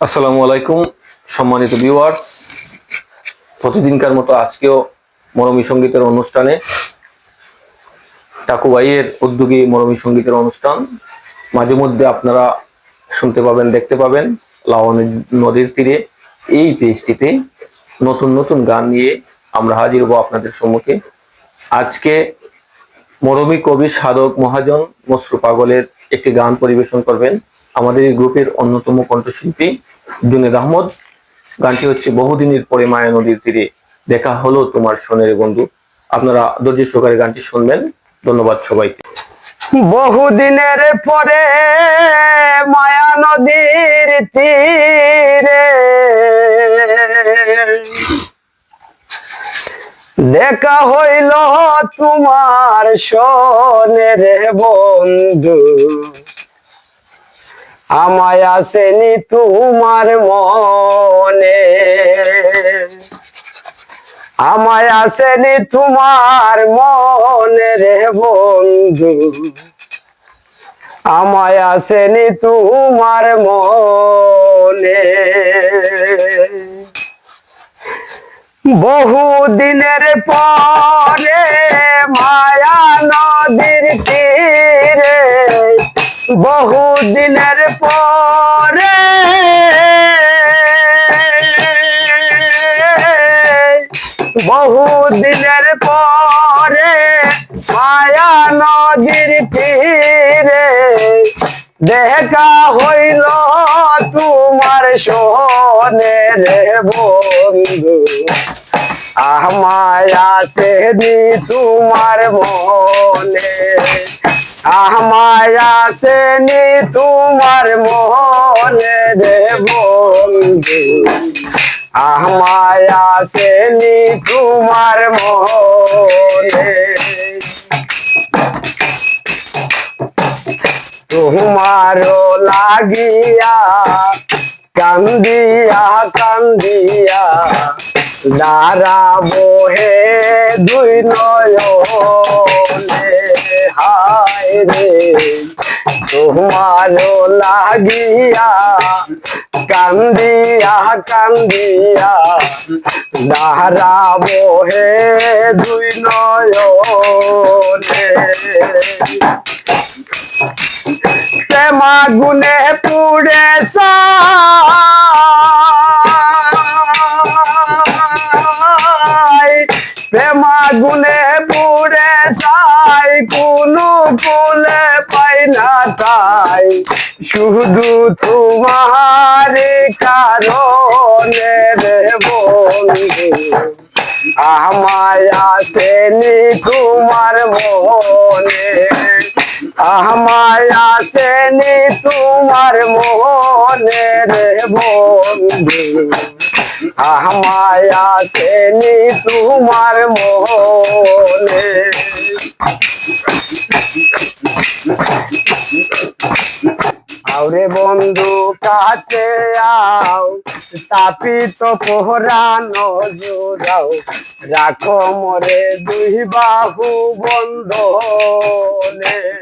আসসালামু আলাইকুম, সম্মানিত ভিউয়ার্স প্রতিদিনকার মতো আজকেও মরমী সঙ্গীতের অনুষ্ঠানে টাকু ভাইয়ের উদ্যোগী মরমী সঙ্গীতের অনুষ্ঠান। মাঝে মধ্যে আপনারা শুনতে পাবেন, দেখতে পাবেন লাবণী নদীর তীরে। এই পেজটিতে নতুন নতুন গান নিয়ে আমরা হাজির হব আপনাদের সম্মুখে। আজকে মরমী কবি সাধক মহাজন মসরু পাগলের একটি গান পরিবেশন করবেন। আমাদের এই গ্রুপের অন্যতম কণ্ঠশিল্পী জুনেদ আহমদ। গানটি হচ্ছে বহুদিনের পরে মায়া নদীর তীরে দেখা হলো তোমার সোনের বন্ধু। আপনারা ধৈর্য সহকারে গানটি শুনবেন। ধন্যবাদ সবাইকে। বহুদিনের পরে মায়া নদীর তীরে দেখা হইল তোমার সনের বন্ধু। আমায় আসেনি তোমার মনে। আমায় আসেনি তোমার মনে রে বন্ধু। আমায় আসেনি তোমার মনে। বহু দিনের পরে মায়া নদীর তীরে বহু দিনের পরে বহু দিনের পরে মায়া নদীর তীরে দেখা হইল তোমার সোনে রে বন্ধু। আমায় আসেনি তোমার মনে। আমায় আসেনি তোমার মনে রে বন্ধু। আমায় আসেনি তোমার মনে। তোমারও লাগিয়া কান্দিয়া কান্দিয়া দাঁড়াবো হে দুই নয়নে হায় রে তোমারও লাগিয়া কান্দিয়া কান্দিয়া দাঁড়াবো হে দুই নয়নে প্রেমা গুনে পুড়ে তাই শুধু তোমার কারণে বন্ধু। তোমার মনে। আমায় তোমার মনে রে বন্ধু। আমায় তোমার মনে। আউরে বন্ধু, কাছে আও। তাপিত পোহরানো জোড়াও। রাখো মরে দুই বাহু বন্ধনে।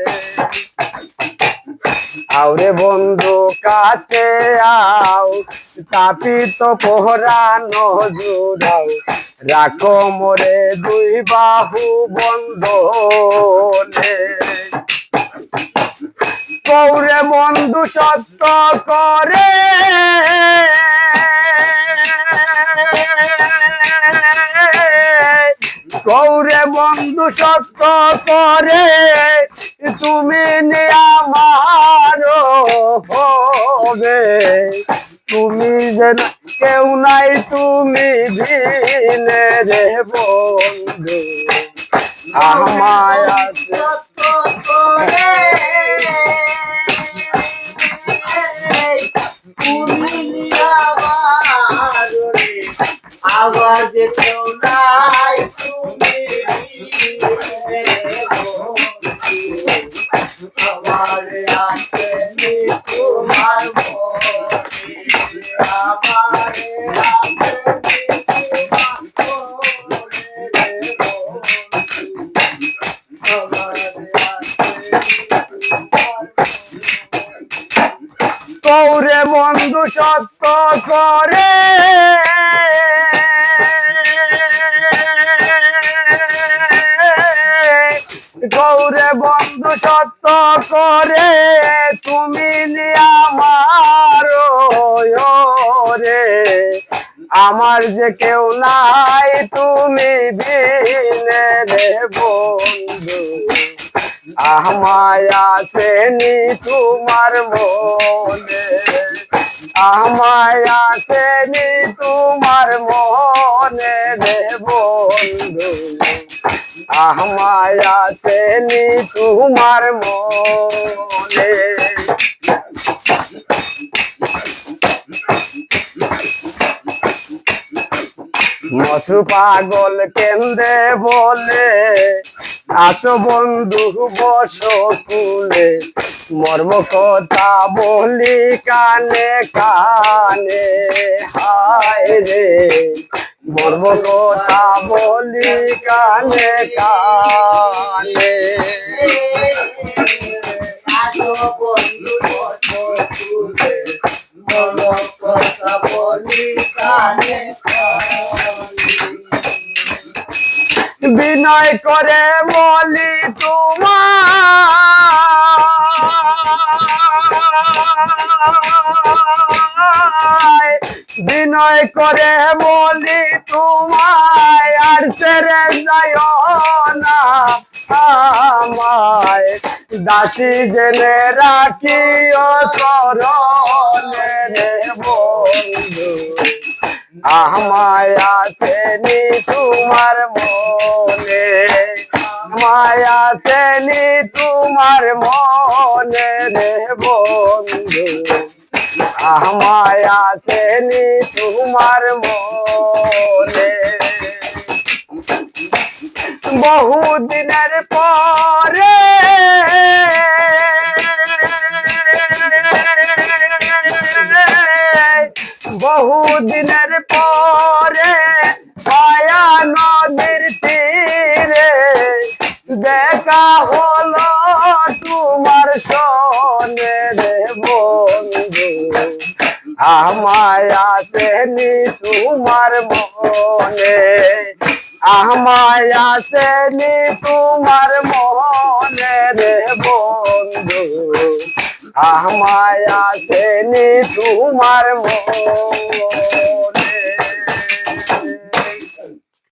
আউরে বন্ধু, কাছে আও। তাপিত পোহরানো জোড়াও। রাখো মরে দুই বাহু বন্ধনে। কৌরে বন্ধু সত্য করে। কৌরে বন্ধু সত্য করে, তুমি আমার হবে। তুমি যেন কেউ নাই, তুমি ভিনে রে বন্ধু। আমায় আওয়াজ কৌরে বন্ধু সত্য করে। গৌরে বন্ধু সত্য করে, তুমি আমার রে আমার যে কেউ নাই, তুমি বিনে রে বন্ধু। আমায় আসেনি তোমার মনে। আমায় আসেনি তোমার মনে রে বন্ধু। আমায় আসেনি তোমার মনে। মশু পাগল কেন্দ্রে বলে, আসো বন্ধু বস কুলে মর্ম কথা বলি কানে কানে, হায় রে। মর্ম কথা বলি কানে কথা বলি কানে বিনয় করে বলি তোমায়। বিনয় করে বলি ছেড়ে যায় না আমায়। দাসী জেনে রাখিও চরণে রে বন্ধু। আমায় আসেনি তোমার মনে। মায়া আসেনি তোমার মনে রে বন্ধু। আমায় আসেনি তোমার মনে। বহু দিনের পরে বহু দিনের পরে মায়া নদীর তীরে দেখা হলো তোমার সনে রে বন্ধু। আমায় আসেনি তোমার মনে। আমায় আসেনি তোমার মনে রে বন্ধু। আমায় আসেনি তোমার মনে